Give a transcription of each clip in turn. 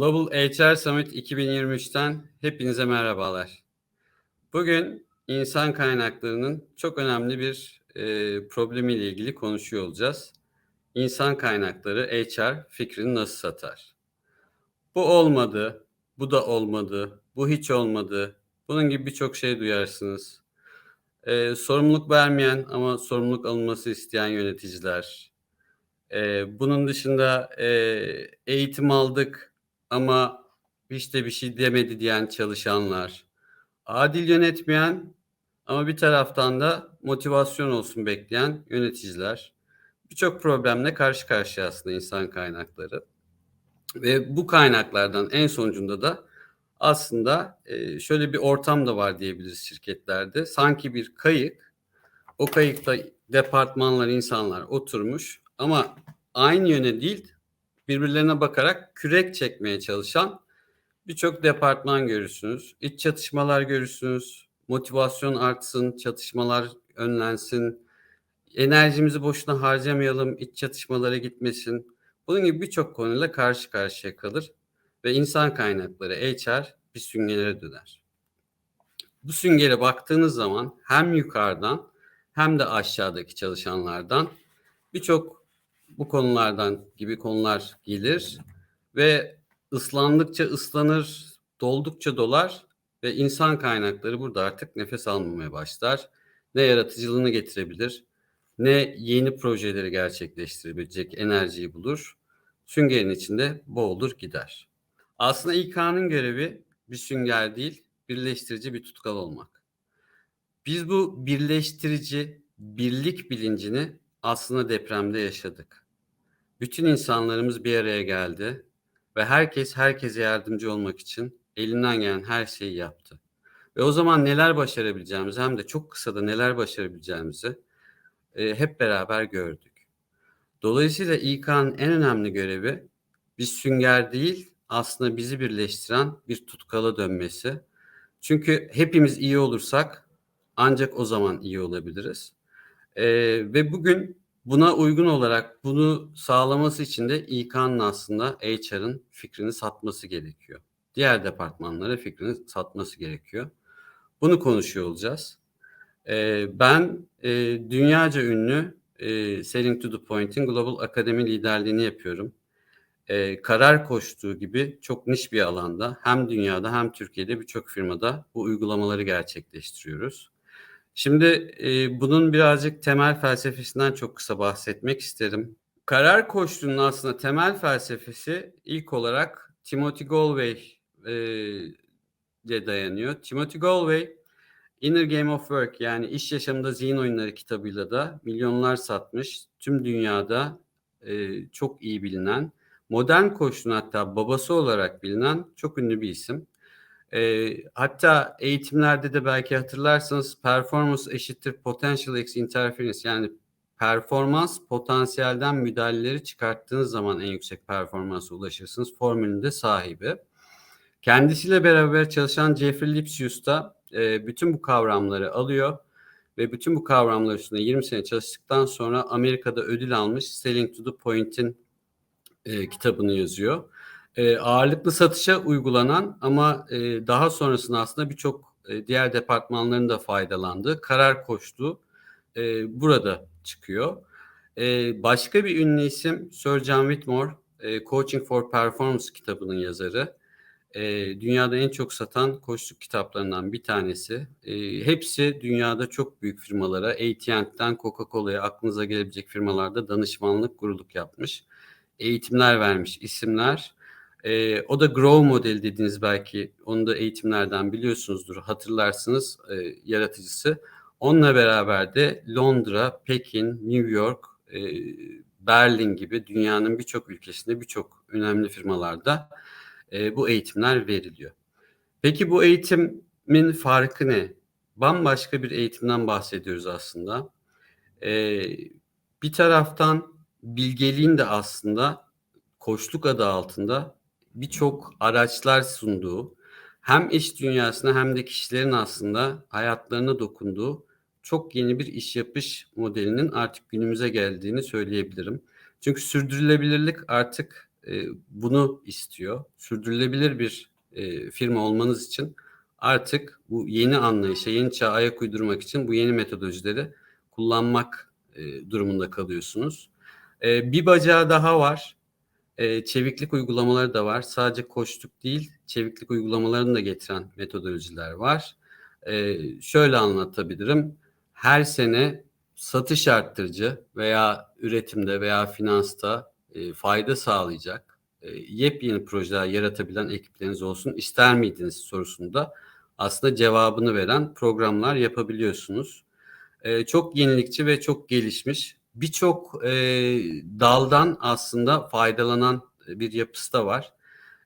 Global HR Summit 2023'ten hepinize merhabalar. Bugün insan kaynaklarının çok önemli bir e, problemiyle ilgili konuşuyor olacağız. İnsan kaynakları HR fikrini nasıl satar? Bu olmadı, bu da olmadı, bu hiç olmadı. Bunun gibi birçok şey duyarsınız. E, sorumluluk vermeyen ama sorumluluk alınması isteyen yöneticiler. E, bunun dışında e, eğitim aldık ama de bir şey demedi diyen çalışanlar. Adil yönetmeyen ama bir taraftan da motivasyon olsun bekleyen yöneticiler. Birçok problemle karşı karşıya aslında insan kaynakları. Ve bu kaynaklardan en sonucunda da aslında e, şöyle bir ortam da var diyebiliriz şirketlerde. Sanki bir kayık, o kayıkta departmanlar, insanlar oturmuş ama aynı yöne değil birbirlerine bakarak kürek çekmeye çalışan birçok departman görürsünüz. İç çatışmalar görürsünüz. Motivasyon artsın, çatışmalar önlensin. Enerjimizi boşuna harcamayalım, iç çatışmalara gitmesin. Bunun gibi birçok konuyla karşı karşıya kalır ve insan kaynakları HR bir süngelere döner. Bu süngere baktığınız zaman hem yukarıdan hem de aşağıdaki çalışanlardan birçok bu konulardan gibi konular gelir ve ıslandıkça ıslanır, doldukça dolar ve insan kaynakları burada artık nefes almamaya başlar. Ne yaratıcılığını getirebilir, ne yeni projeleri gerçekleştirebilecek enerjiyi bulur. Süngerin içinde boğulur gider. Aslında İK'nın görevi bir sünger değil, birleştirici bir tutkal olmak. Biz bu birleştirici, birlik bilincini aslında depremde yaşadık. Bütün insanlarımız bir araya geldi ve herkes herkese yardımcı olmak için elinden gelen her şeyi yaptı. Ve o zaman neler başarabileceğimizi hem de çok kısa da neler başarabileceğimizi e, hep beraber gördük. Dolayısıyla İK'nın en önemli görevi bir sünger değil aslında bizi birleştiren bir tutkala dönmesi. Çünkü hepimiz iyi olursak ancak o zaman iyi olabiliriz. E, ve bugün buna uygun olarak bunu sağlaması için de İK'nın aslında HR'ın fikrini satması gerekiyor. Diğer departmanlara fikrini satması gerekiyor. Bunu konuşuyor olacağız. E, ben e, dünyaca ünlü e, Selling to the Point'in Global Akademi liderliğini yapıyorum. E, karar koştuğu gibi çok niş bir alanda hem dünyada hem Türkiye'de birçok firmada bu uygulamaları gerçekleştiriyoruz. Şimdi e, bunun birazcık temel felsefesinden çok kısa bahsetmek isterim. Karar koştuğunun aslında temel felsefesi ilk olarak Timothy Galway e, ile dayanıyor. Timothy Galway Inner Game of Work yani iş yaşamında zihin oyunları kitabıyla da milyonlar satmış. Tüm dünyada e, çok iyi bilinen, modern koşunun hatta babası olarak bilinen çok ünlü bir isim. E, hatta eğitimlerde de belki hatırlarsanız performance eşittir potential x interference yani performans potansiyelden müdahaleleri çıkarttığınız zaman en yüksek performansa ulaşırsınız formülünde sahibi. Kendisiyle beraber çalışan Jeffrey Lipsius da e, bütün bu kavramları alıyor ve bütün bu kavramlar üstünde 20 sene çalıştıktan sonra Amerika'da ödül almış Selling to the Point'in e, kitabını yazıyor. E, ağırlıklı satışa uygulanan ama e, daha sonrasında aslında birçok e, diğer departmanların da faydalandığı karar koştuğu e, burada çıkıyor. E, başka bir ünlü isim Sir John Whitmore, e, Coaching for Performance kitabının yazarı e, dünyada en çok satan koçluk kitaplarından bir tanesi. E, hepsi dünyada çok büyük firmalara, AT&T'den Coca-Cola'ya aklınıza gelebilecek firmalarda danışmanlık, guruluk yapmış. Eğitimler vermiş isimler. E, o da Grow modeli dediğiniz belki onu da eğitimlerden biliyorsunuzdur, hatırlarsınız e, yaratıcısı. Onunla beraber de Londra, Pekin, New York, e, Berlin gibi dünyanın birçok ülkesinde birçok önemli firmalarda e, bu eğitimler veriliyor. Peki bu eğitimin farkı ne? Bambaşka bir eğitimden bahsediyoruz aslında. E, bir taraftan bilgeliğin de aslında koçluk adı altında birçok araçlar sunduğu, hem iş dünyasına hem de kişilerin aslında hayatlarına dokunduğu çok yeni bir iş yapış modelinin artık günümüze geldiğini söyleyebilirim. Çünkü sürdürülebilirlik artık e, bunu istiyor. Sürdürülebilir bir e, firma olmanız için artık bu yeni anlayışa, yeni çağa ayak uydurmak için bu yeni metodolojileri kullanmak e, durumunda kalıyorsunuz. E, bir bacağı daha var. E, çeviklik uygulamaları da var. Sadece koçluk değil, çeviklik uygulamalarını da getiren metodolojiler var. E, şöyle anlatabilirim. Her sene satış arttırıcı veya üretimde veya finansta e, fayda sağlayacak e, yepyeni projeler yaratabilen ekipleriniz olsun ister miydiniz sorusunda aslında cevabını veren programlar yapabiliyorsunuz. E, çok yenilikçi ve çok gelişmiş birçok e, daldan aslında faydalanan bir yapısı da var.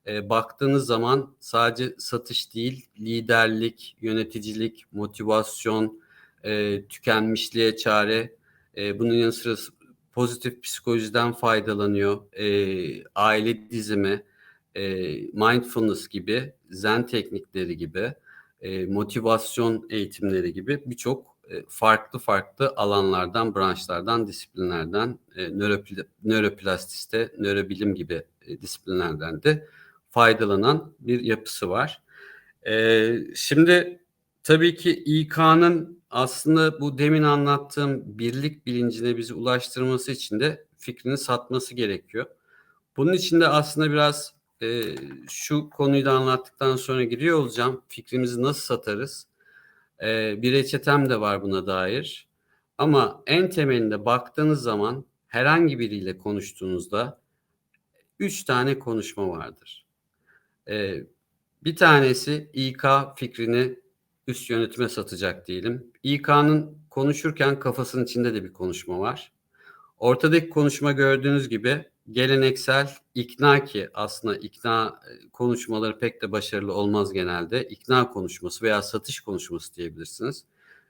E, baktığınız zaman sadece satış değil, liderlik, yöneticilik, motivasyon, e, tükenmişliğe çare, e, bunun yanı sıra pozitif psikolojiden faydalanıyor, e, aile dizimi, e, mindfulness gibi, zen teknikleri gibi, e, motivasyon eğitimleri gibi birçok e, farklı farklı alanlardan, branşlardan, disiplinlerden, e, nöropl- nöroplastiste, nörobilim gibi e, disiplinlerden de faydalanan bir yapısı var. E, şimdi tabii ki İK'nın aslında bu demin anlattığım birlik bilincine bizi ulaştırması için de fikrini satması gerekiyor. Bunun için de aslında biraz e, şu konuyu da anlattıktan sonra giriyor olacağım. Fikrimizi nasıl satarız? E, bir reçetem de var buna dair. Ama en temelinde baktığınız zaman herhangi biriyle konuştuğunuzda üç tane konuşma vardır. E, bir tanesi İK fikrini üst yönetime satacak diyelim. İK'nın konuşurken kafasının içinde de bir konuşma var. Ortadaki konuşma gördüğünüz gibi geleneksel ikna ki aslında ikna e, konuşmaları pek de başarılı olmaz genelde. İkna konuşması veya satış konuşması diyebilirsiniz.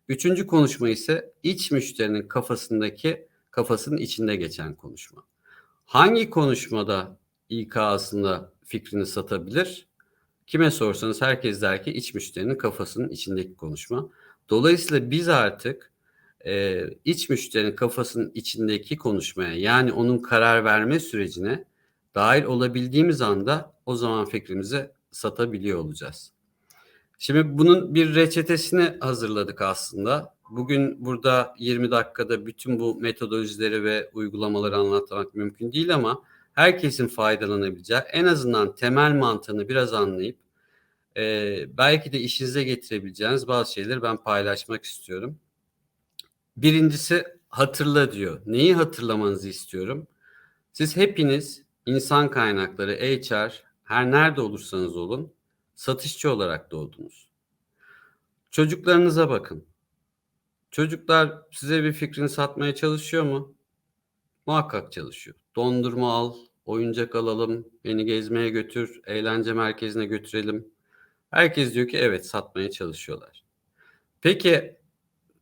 Üçüncü konuşma ise iç müşterinin kafasındaki kafasının içinde geçen konuşma. Hangi konuşmada İK aslında fikrini satabilir? Kime sorsanız herkes der ki iç müşterinin kafasının içindeki konuşma. Dolayısıyla biz artık e, iç müşterinin kafasının içindeki konuşmaya yani onun karar verme sürecine dahil olabildiğimiz anda o zaman fikrimizi satabiliyor olacağız. Şimdi bunun bir reçetesini hazırladık aslında. Bugün burada 20 dakikada bütün bu metodolojileri ve uygulamaları anlatmak mümkün değil ama herkesin faydalanabileceği en azından temel mantığını biraz anlayıp e, belki de işinize getirebileceğiniz bazı şeyleri ben paylaşmak istiyorum. Birincisi hatırla diyor. Neyi hatırlamanızı istiyorum? Siz hepiniz insan kaynakları, HR, her nerede olursanız olun satışçı olarak doğdunuz. Çocuklarınıza bakın. Çocuklar size bir fikrini satmaya çalışıyor mu? Muhakkak çalışıyor. Dondurma al, oyuncak alalım, beni gezmeye götür, eğlence merkezine götürelim. Herkes diyor ki evet satmaya çalışıyorlar. Peki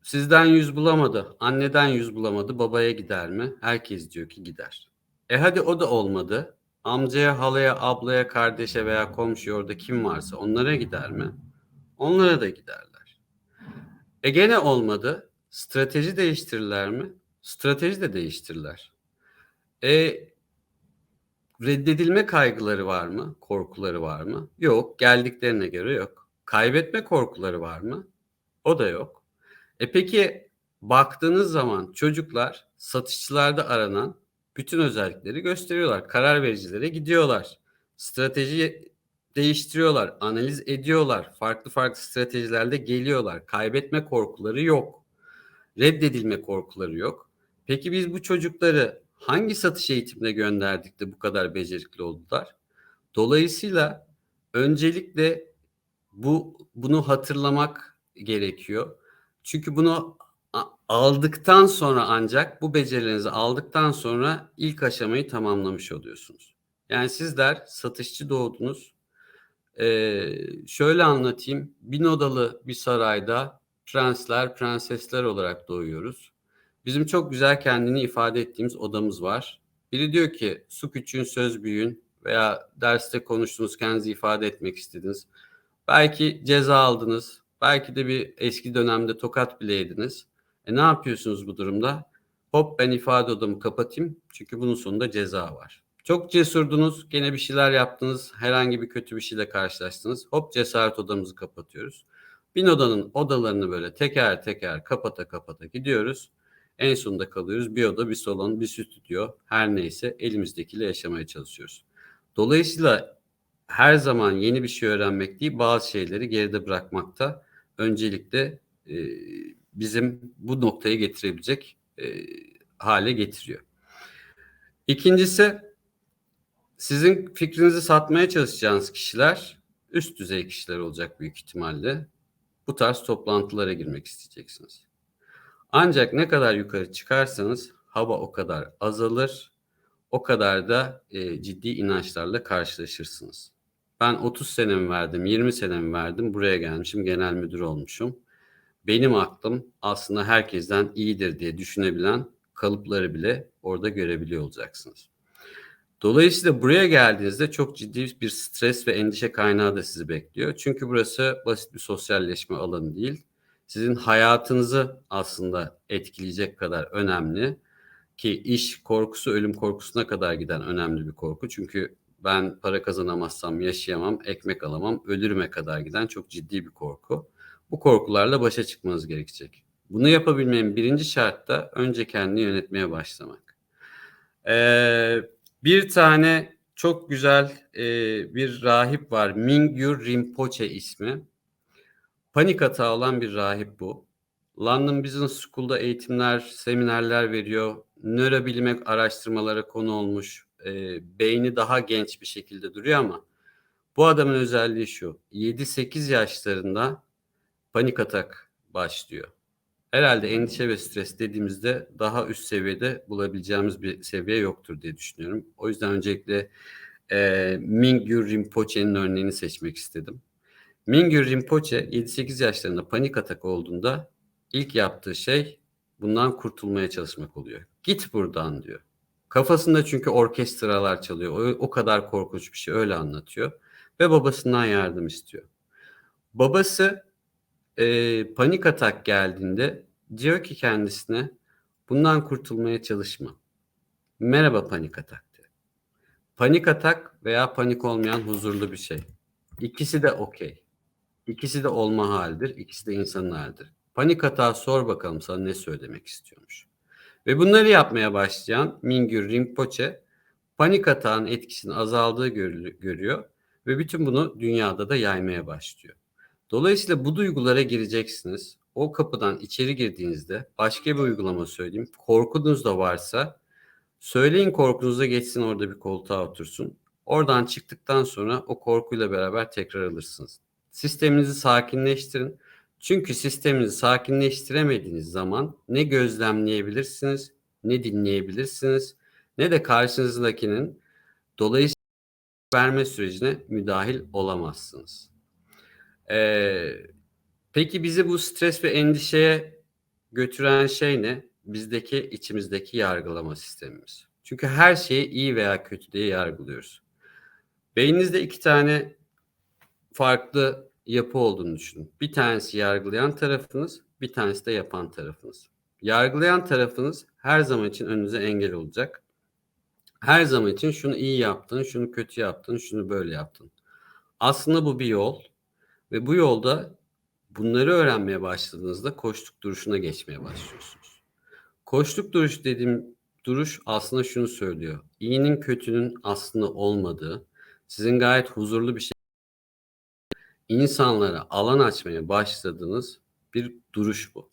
Sizden yüz bulamadı, anneden yüz bulamadı, babaya gider mi? Herkes diyor ki gider. E hadi o da olmadı. Amcaya, halaya, ablaya, kardeşe veya komşuya orada kim varsa onlara gider mi? Onlara da giderler. E gene olmadı. Strateji değiştirirler mi? Strateji de değiştirirler. E reddedilme kaygıları var mı? Korkuları var mı? Yok. Geldiklerine göre yok. Kaybetme korkuları var mı? O da yok. E peki baktığınız zaman çocuklar satışçılarda aranan bütün özellikleri gösteriyorlar. Karar vericilere gidiyorlar. Strateji değiştiriyorlar, analiz ediyorlar. Farklı farklı stratejilerle geliyorlar. Kaybetme korkuları yok. Reddedilme korkuları yok. Peki biz bu çocukları hangi satış eğitimine gönderdik de bu kadar becerikli oldular? Dolayısıyla öncelikle bu bunu hatırlamak gerekiyor. Çünkü bunu aldıktan sonra ancak bu becerilerinizi aldıktan sonra ilk aşamayı tamamlamış oluyorsunuz. Yani sizler satışçı doğdunuz. Ee, şöyle anlatayım. Bin odalı bir sarayda prensler, prensesler olarak doğuyoruz. Bizim çok güzel kendini ifade ettiğimiz odamız var. Biri diyor ki su küçüğün söz büyüğün veya derste konuştuğunuz kendinizi ifade etmek istediniz. Belki ceza aldınız, Belki de bir eski dönemde tokat bile yediniz. E ne yapıyorsunuz bu durumda? Hop ben ifade odamı kapatayım çünkü bunun sonunda ceza var. Çok cesurdunuz, gene bir şeyler yaptınız, herhangi bir kötü bir şeyle karşılaştınız. Hop cesaret odamızı kapatıyoruz. Bin odanın odalarını böyle teker teker kapata kapata gidiyoruz. En sonunda kalıyoruz. Bir oda, bir salon, bir stüdyo her neyse elimizdekiyle yaşamaya çalışıyoruz. Dolayısıyla her zaman yeni bir şey öğrenmek değil bazı şeyleri geride bırakmakta öncelikle e, bizim bu noktaya getirebilecek e, hale getiriyor. İkincisi sizin fikrinizi satmaya çalışacağınız kişiler üst düzey kişiler olacak büyük ihtimalle. Bu tarz toplantılara girmek isteyeceksiniz. Ancak ne kadar yukarı çıkarsanız hava o kadar azalır, o kadar da e, ciddi inançlarla karşılaşırsınız. Ben 30 senemi verdim, 20 senemi verdim, buraya gelmişim, genel müdür olmuşum. Benim aklım aslında herkesten iyidir diye düşünebilen kalıpları bile orada görebiliyor olacaksınız. Dolayısıyla buraya geldiğinizde çok ciddi bir stres ve endişe kaynağı da sizi bekliyor. Çünkü burası basit bir sosyalleşme alanı değil. Sizin hayatınızı aslında etkileyecek kadar önemli ki iş korkusu ölüm korkusuna kadar giden önemli bir korku. Çünkü ben para kazanamazsam yaşayamam, ekmek alamam, ölürüme kadar giden çok ciddi bir korku. Bu korkularla başa çıkmanız gerekecek. Bunu yapabilmenin birinci şart da önce kendini yönetmeye başlamak. Ee, bir tane çok güzel e, bir rahip var. Mingyur Rinpoche ismi. Panik atağı olan bir rahip bu. London Business School'da eğitimler, seminerler veriyor. Nörobilime araştırmalara konu olmuş. E, beyni daha genç bir şekilde duruyor ama bu adamın özelliği şu. 7-8 yaşlarında panik atak başlıyor. Herhalde endişe ve stres dediğimizde daha üst seviyede bulabileceğimiz bir seviye yoktur diye düşünüyorum. O yüzden öncelikle e, Mingyur Rinpoche'nin örneğini seçmek istedim. Mingyur Rinpoche 7-8 yaşlarında panik atak olduğunda ilk yaptığı şey bundan kurtulmaya çalışmak oluyor. Git buradan diyor. Kafasında çünkü orkestralar çalıyor. O, o kadar korkunç bir şey öyle anlatıyor. Ve babasından yardım istiyor. Babası e, panik atak geldiğinde diyor ki kendisine bundan kurtulmaya çalışma. Merhaba panik atak diyor. Panik atak veya panik olmayan huzurlu bir şey. İkisi de okey. İkisi de olma halidir. İkisi de insanın halidir. Panik atağı sor bakalım sana ne söylemek istiyormuş. Ve bunları yapmaya başlayan Mingyur Rinpoche panik atağın etkisinin azaldığı görüyor ve bütün bunu dünyada da yaymaya başlıyor. Dolayısıyla bu duygulara gireceksiniz. O kapıdan içeri girdiğinizde başka bir uygulama söyleyeyim. Korkunuz da varsa söyleyin korkunuza geçsin orada bir koltuğa otursun. Oradan çıktıktan sonra o korkuyla beraber tekrar alırsınız. Sisteminizi sakinleştirin. Çünkü sisteminizi sakinleştiremediğiniz zaman ne gözlemleyebilirsiniz, ne dinleyebilirsiniz, ne de karşınızdakinin dolayısıyla verme sürecine müdahil olamazsınız. Ee, peki bizi bu stres ve endişeye götüren şey ne? Bizdeki içimizdeki yargılama sistemimiz. Çünkü her şeyi iyi veya kötü diye yargılıyoruz. Beyninizde iki tane farklı yapı olduğunu düşünün. Bir tanesi yargılayan tarafınız, bir tanesi de yapan tarafınız. Yargılayan tarafınız her zaman için önünüze engel olacak. Her zaman için şunu iyi yaptın, şunu kötü yaptın, şunu böyle yaptın. Aslında bu bir yol ve bu yolda bunları öğrenmeye başladığınızda koştuk duruşuna geçmeye başlıyorsunuz. Koştuk duruş dediğim duruş aslında şunu söylüyor. İyinin kötünün aslında olmadığı, sizin gayet huzurlu bir şey insanlara alan açmaya başladığınız bir duruş bu.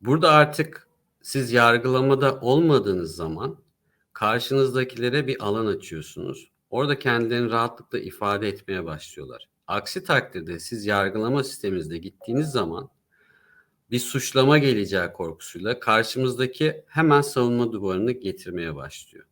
Burada artık siz yargılamada olmadığınız zaman karşınızdakilere bir alan açıyorsunuz. Orada kendilerini rahatlıkla ifade etmeye başlıyorlar. Aksi takdirde siz yargılama sisteminizde gittiğiniz zaman bir suçlama geleceği korkusuyla karşımızdaki hemen savunma duvarını getirmeye başlıyor.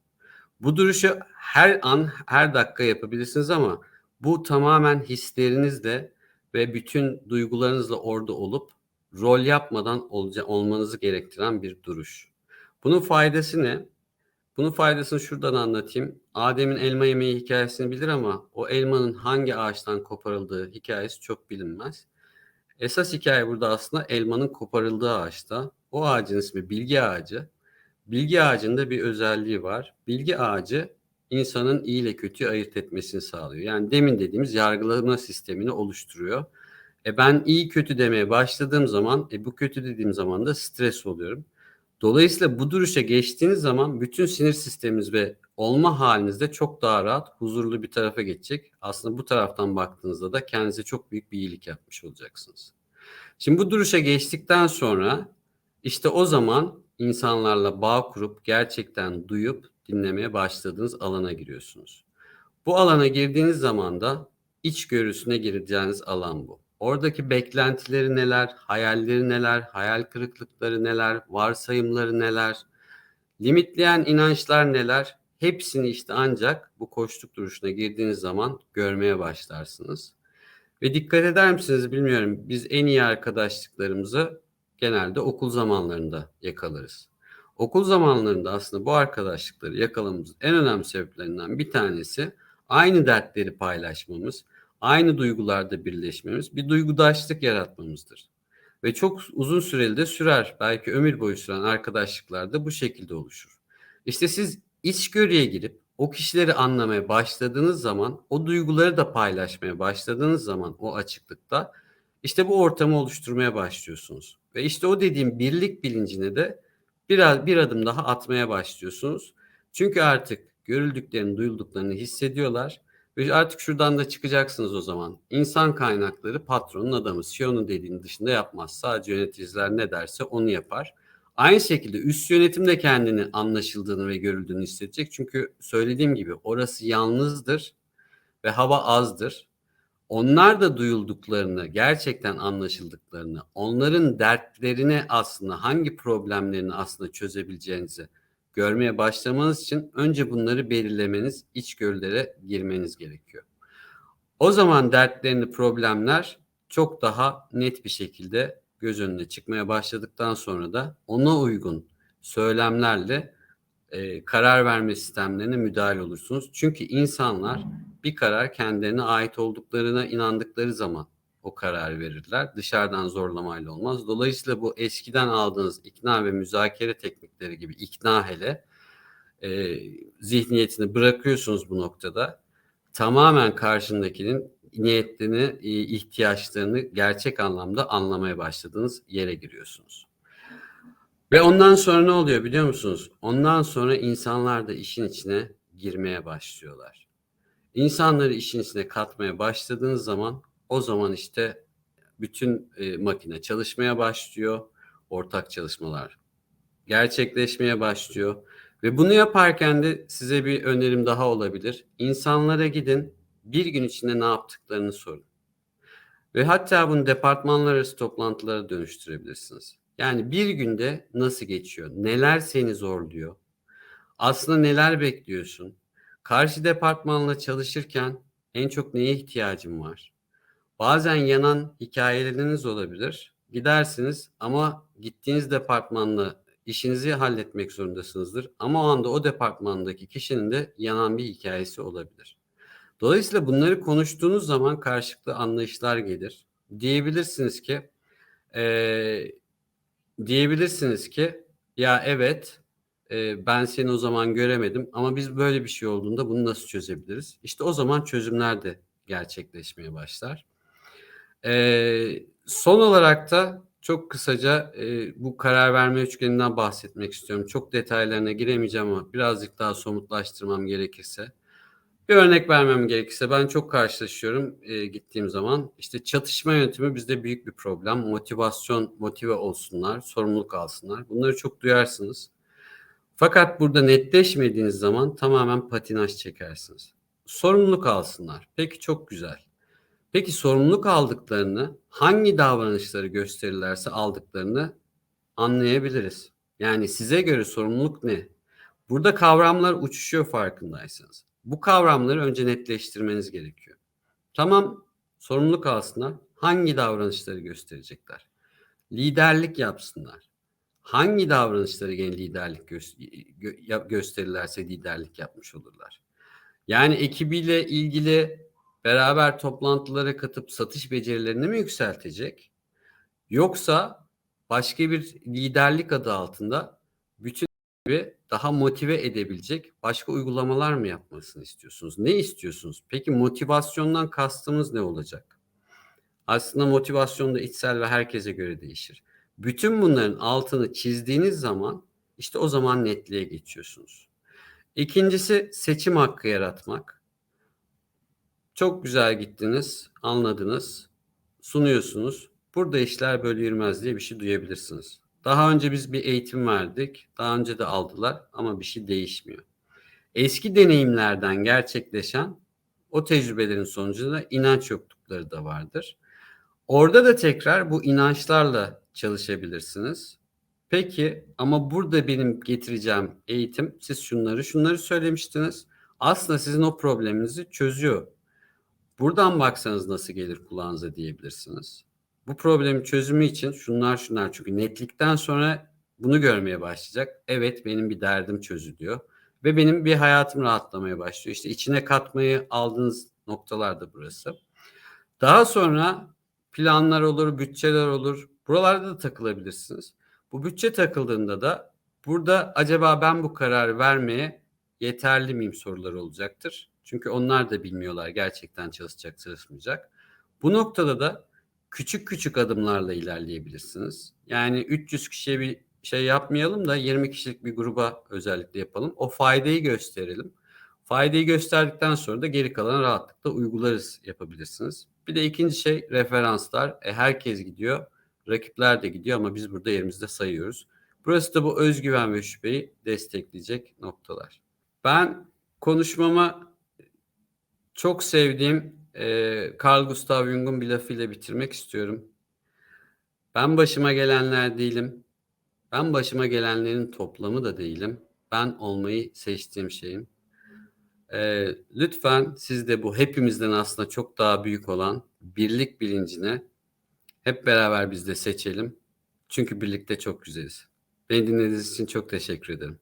Bu duruşu her an, her dakika yapabilirsiniz ama bu tamamen hislerinizle ve bütün duygularınızla orada olup rol yapmadan olmanızı gerektiren bir duruş. Bunun faydası ne? Bunun faydasını şuradan anlatayım. Adem'in elma yemeği hikayesini bilir ama o elmanın hangi ağaçtan koparıldığı hikayesi çok bilinmez. Esas hikaye burada aslında elmanın koparıldığı ağaçta. O ağacın ismi bilgi ağacı. Bilgi ağacında bir özelliği var. Bilgi ağacı insanın iyi ile kötüyü ayırt etmesini sağlıyor. Yani demin dediğimiz yargılama sistemini oluşturuyor. E ben iyi kötü demeye başladığım zaman e bu kötü dediğim zaman da stres oluyorum. Dolayısıyla bu duruşa geçtiğiniz zaman bütün sinir sisteminiz ve olma halinizde çok daha rahat, huzurlu bir tarafa geçecek. Aslında bu taraftan baktığınızda da kendinize çok büyük bir iyilik yapmış olacaksınız. Şimdi bu duruşa geçtikten sonra işte o zaman insanlarla bağ kurup gerçekten duyup dinlemeye başladığınız alana giriyorsunuz. Bu alana girdiğiniz zaman da iç görüsüne gireceğiniz alan bu. Oradaki beklentileri neler, hayalleri neler, hayal kırıklıkları neler, varsayımları neler, limitleyen inançlar neler hepsini işte ancak bu koştuk duruşuna girdiğiniz zaman görmeye başlarsınız. Ve dikkat eder misiniz bilmiyorum biz en iyi arkadaşlıklarımızı genelde okul zamanlarında yakalarız. Okul zamanlarında aslında bu arkadaşlıkları yakalamamızın en önemli sebeplerinden bir tanesi aynı dertleri paylaşmamız, aynı duygularda birleşmemiz, bir duygudaşlık yaratmamızdır. Ve çok uzun süreli de sürer. Belki ömür boyu süren arkadaşlıklar da bu şekilde oluşur. İşte siz içgörüye girip o kişileri anlamaya başladığınız zaman, o duyguları da paylaşmaya başladığınız zaman o açıklıkta işte bu ortamı oluşturmaya başlıyorsunuz. Ve işte o dediğim birlik bilincine de biraz bir adım daha atmaya başlıyorsunuz. Çünkü artık görüldüklerini, duyulduklarını hissediyorlar ve artık şuradan da çıkacaksınız o zaman. İnsan kaynakları patronun adamı. CEO'nun dediğini dışında yapmaz. Sadece yöneticiler ne derse onu yapar. Aynı şekilde üst yönetim de kendini anlaşıldığını ve görüldüğünü hissedecek. Çünkü söylediğim gibi orası yalnızdır ve hava azdır. Onlar da duyulduklarını, gerçekten anlaşıldıklarını, onların dertlerini aslında hangi problemlerini aslında çözebileceğinizi görmeye başlamanız için önce bunları belirlemeniz, içgörülere girmeniz gerekiyor. O zaman dertlerini, problemler çok daha net bir şekilde göz önüne çıkmaya başladıktan sonra da ona uygun söylemlerle e, karar verme sistemlerine müdahale olursunuz. Çünkü insanlar bir karar kendilerine ait olduklarına inandıkları zaman o karar verirler. Dışarıdan zorlamayla olmaz. Dolayısıyla bu eskiden aldığınız ikna ve müzakere teknikleri gibi ikna hele e, zihniyetini bırakıyorsunuz bu noktada. Tamamen karşındakinin niyetlerini, ihtiyaçlarını gerçek anlamda anlamaya başladığınız yere giriyorsunuz. Ve ondan sonra ne oluyor biliyor musunuz? Ondan sonra insanlar da işin içine girmeye başlıyorlar. İnsanları işin içine katmaya başladığınız zaman o zaman işte bütün e, makine çalışmaya başlıyor. Ortak çalışmalar gerçekleşmeye başlıyor. Ve bunu yaparken de size bir önerim daha olabilir. İnsanlara gidin bir gün içinde ne yaptıklarını sorun. Ve hatta bunu departmanlar arası toplantılara dönüştürebilirsiniz. Yani bir günde nasıl geçiyor? Neler seni zorluyor? Aslında neler bekliyorsun? Karşı departmanla çalışırken en çok neye ihtiyacın var? Bazen yanan hikayeleriniz olabilir. Gidersiniz ama gittiğiniz departmanla işinizi halletmek zorundasınızdır. Ama o anda o departmandaki kişinin de yanan bir hikayesi olabilir. Dolayısıyla bunları konuştuğunuz zaman karşılıklı anlayışlar gelir. Diyebilirsiniz ki e, diyebilirsiniz ki ya evet e, ben seni o zaman göremedim ama biz böyle bir şey olduğunda bunu nasıl çözebiliriz? İşte o zaman çözümler de gerçekleşmeye başlar. E, son olarak da çok kısaca e, bu karar verme üçgeninden bahsetmek istiyorum. Çok detaylarına giremeyeceğim ama birazcık daha somutlaştırmam gerekirse. Bir örnek vermem gerekirse ben çok karşılaşıyorum e, gittiğim zaman. İşte çatışma yönetimi bizde büyük bir problem. Motivasyon, motive olsunlar, sorumluluk alsınlar. Bunları çok duyarsınız. Fakat burada netleşmediğiniz zaman tamamen patinaj çekersiniz. Sorumluluk alsınlar. Peki çok güzel. Peki sorumluluk aldıklarını hangi davranışları gösterirlerse aldıklarını anlayabiliriz. Yani size göre sorumluluk ne? Burada kavramlar uçuşuyor farkındaysanız. Bu kavramları önce netleştirmeniz gerekiyor. Tamam sorumluluk alsınlar. Hangi davranışları gösterecekler? Liderlik yapsınlar. Hangi davranışları gene liderlik gö- gö- gösterirlerse liderlik yapmış olurlar. Yani ekibiyle ilgili beraber toplantılara katıp satış becerilerini mi yükseltecek? Yoksa başka bir liderlik adı altında bütün gibi daha motive edebilecek başka uygulamalar mı yapmasını istiyorsunuz? Ne istiyorsunuz? Peki motivasyondan kastımız ne olacak? Aslında motivasyon da içsel ve herkese göre değişir. Bütün bunların altını çizdiğiniz zaman işte o zaman netliğe geçiyorsunuz. İkincisi seçim hakkı yaratmak. Çok güzel gittiniz, anladınız, sunuyorsunuz. Burada işler böyle yürümez diye bir şey duyabilirsiniz. Daha önce biz bir eğitim verdik. Daha önce de aldılar ama bir şey değişmiyor. Eski deneyimlerden gerçekleşen o tecrübelerin sonucunda inanç yoklukları da vardır. Orada da tekrar bu inançlarla çalışabilirsiniz. Peki ama burada benim getireceğim eğitim siz şunları şunları söylemiştiniz. Aslında sizin o probleminizi çözüyor. Buradan baksanız nasıl gelir kulağınıza diyebilirsiniz. Bu problemin çözümü için şunlar şunlar çünkü netlikten sonra bunu görmeye başlayacak. Evet benim bir derdim çözülüyor ve benim bir hayatım rahatlamaya başlıyor. İşte içine katmayı aldığınız noktalar da burası. Daha sonra planlar olur, bütçeler olur. Buralarda da takılabilirsiniz. Bu bütçe takıldığında da burada acaba ben bu kararı vermeye yeterli miyim soruları olacaktır. Çünkü onlar da bilmiyorlar gerçekten çalışacak çalışmayacak. Bu noktada da küçük küçük adımlarla ilerleyebilirsiniz. Yani 300 kişiye bir şey yapmayalım da 20 kişilik bir gruba özellikle yapalım. O faydayı gösterelim. Faydayı gösterdikten sonra da geri kalan rahatlıkla uygularız yapabilirsiniz. Bir de ikinci şey referanslar. E, herkes gidiyor. Rakipler de gidiyor ama biz burada yerimizde sayıyoruz. Burası da bu özgüven ve şüpheyi destekleyecek noktalar. Ben konuşmama çok sevdiğim e, Carl Gustav Jung'un bir lafıyla bitirmek istiyorum. Ben başıma gelenler değilim. Ben başıma gelenlerin toplamı da değilim. Ben olmayı seçtiğim şeyim. E, lütfen siz de bu hepimizden aslında çok daha büyük olan birlik bilincine hep beraber biz de seçelim. Çünkü birlikte çok güzeliz. Beni dinlediğiniz için çok teşekkür ederim.